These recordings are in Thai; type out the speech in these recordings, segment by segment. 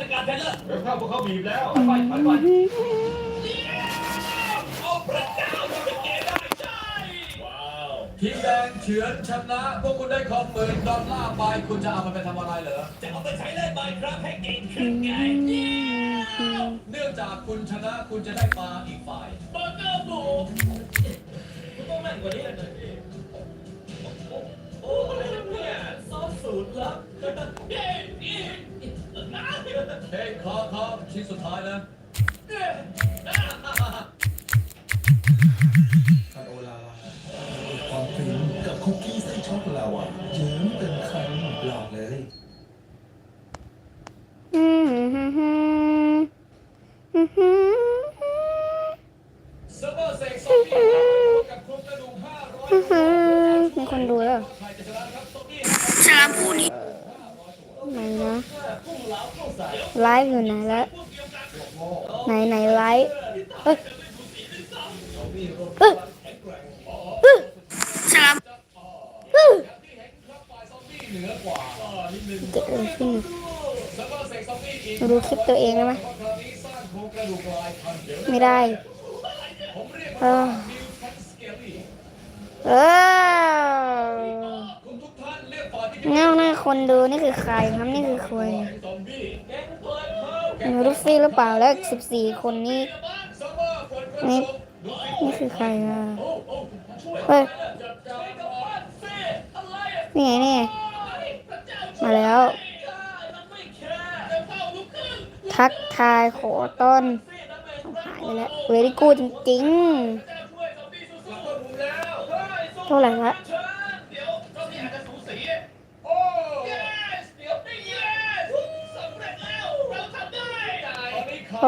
จัดการแทเลยเดี๋ยวเข้าพวกเขาบีบแล้วไปไปไปเอาพระเจ้าทำเป็นเกมได้ใช่ว้าวทีมแดงเฉือนชนะ พวกคุณได้ของหมื่นดอลลาร์ไปคุณจะเอามันไปทำอะไรเหรอจะเอาไปใช้เล่นไมครับให้เก่งขึ้นไงเนื่องจากคุณชนะคุณจะได้ปลาอีกฝ่ายเบอร์เกอร์บูคุณต้องแม่นกว่านี้หน่อย ชิ้นสุดท้ายนะคาโอลาความฟินกับคุกกี้ไส้ช็อกโกแลตอะเยิ้มเต็มคำหลอกเลยอืมฮึ่มฮึ่มฮึ่มฮึ่มเซิร์ฟเวอร์เสกซอมบี้กับโครงกระดูก500ฮึ่มฮึ่มมีคนดูแล้ว ใครจะชนะครับซอมบี้ฉลามผู้นี้ ไหนนะไลฟ์อยู่ไหนแล้วไหนไหนไลฟ์เอ้ยเอ้ยเอ้ยฉลามเอ้ยฝ่ายซอมบี้เหนือกว่านิดนึงเกิดอะไรขึ้นเซิร์ฟเวอร์เสกซอมบี้อีกดูคลิปตัวเองได้ไหมเพราะคราวนี้สร้างโครงกระดูกลายพันธุ์เดี๋ยวไม่ได้ผมเรียกเอว่าอนิวแท็กสเกลลี่เออ คุณทุกท่านเรียกฝ่ายที่ เงาหน้า คนดูนี่คือใครครับนี่คือใครซอมบี้แก๊งเปิดเพิ่มแก๊งลูฟี่หรือเปล่าแล้วสิบสี่คนนี้นี่นี่คือใครอะเฮ้ยจับจับกับบ้านสิอะไรอะนี่ไงนี่มาแล้ว ทักทายขอต้นหายไปแล้วเวรี่กูจริงๆเท่าไหร่ละ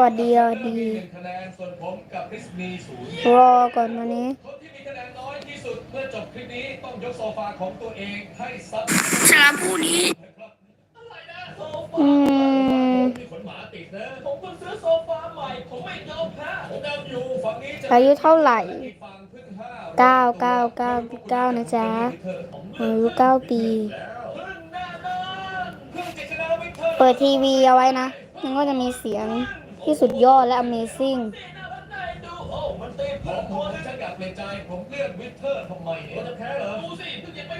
วัสดีสวัสดีคะแนนส่วนผมกับคริสมีศูนย์รอก่อนวันนี้คนที่มีคะแนนน้อยที่สุดเมื่อจบคลิปนี้ต้องยกโซฟาของตัวเองให้ซับฉลามผู้นี้อะไรนะโซฟาอืมมีขนหมาติดนะผมเพิ่งซื้อโซฟาใหม่ผมไม่ยอมแพ้ผมนำอยู่ฝั่งนี้จะอายุเท่าไหร่อีกฝั่งเพิ่งห้าเก้าเก้าเก้าเก้านะจ๊ะอายุเก้าปีเพิ่งแน่นอนเพิ่งจะชนะวิเทอร์เปิดทีวีเอาไว้นะมันก็จะมีเสียง ที่สุดยอดและ Amazing ดูโอ้มันตีเพิ่มตัวฉันอยากเปลี่ยนใจผมเลือกวิเทอร์ทำไมเนี่ยจะแพ้เหรอดูสิเพิ่งยังไม่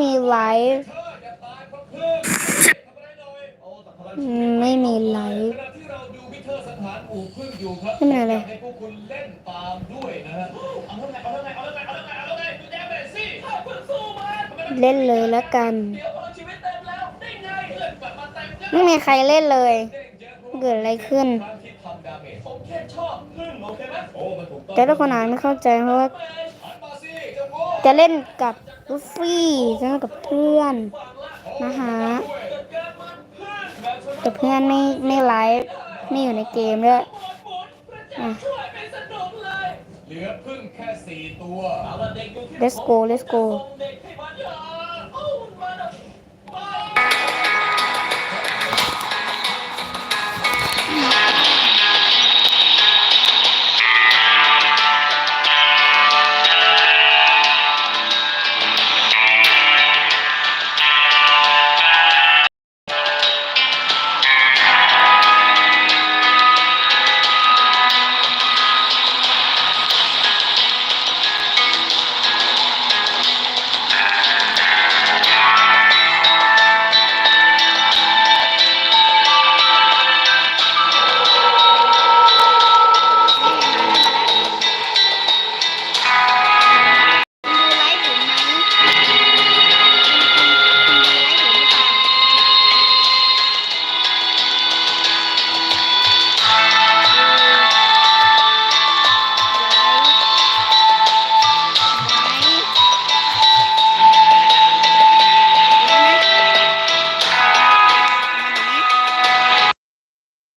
มีไลฟ์อืมไม่มีไลฟ์เราดูวิเทอสังหารอู่พึ่งอยู่ครับไม่เป็นไรอยากให้พวกคุณเล่นตามด้วยนะฮะเอาเท่าไหร่เอาเท่าไหร่เอาเท่าไหร่เอาเท่าไหร่เอาเท่าไหร่ดูแดงไปสิถ้าเพิ่งสู้มันเล่นเลยแล้วกัน ไม่มีใครเล่นเลย เกิดอะไรขึ้นครั้งที่ทำดาเมจผมแค่ชอบพึ่งโอเคไหมโอ้มันถูกต้องแต่ทุกคนอาจไม่เข้าใจเพราะว่าหันมาสิเจ้าโง่จะเล่นกับลูฟี่จะเล่นกับเพื่อนนะฮะแต่เพื่อนไม่ไม่ไลฟ์ไม่อยู่ในเกมด้วยอะช่วยเป็นสนุกเลยเหลือพึ่งแค่สี่ตัวเอาละเด็กดูที่ let's go let's go เด็ก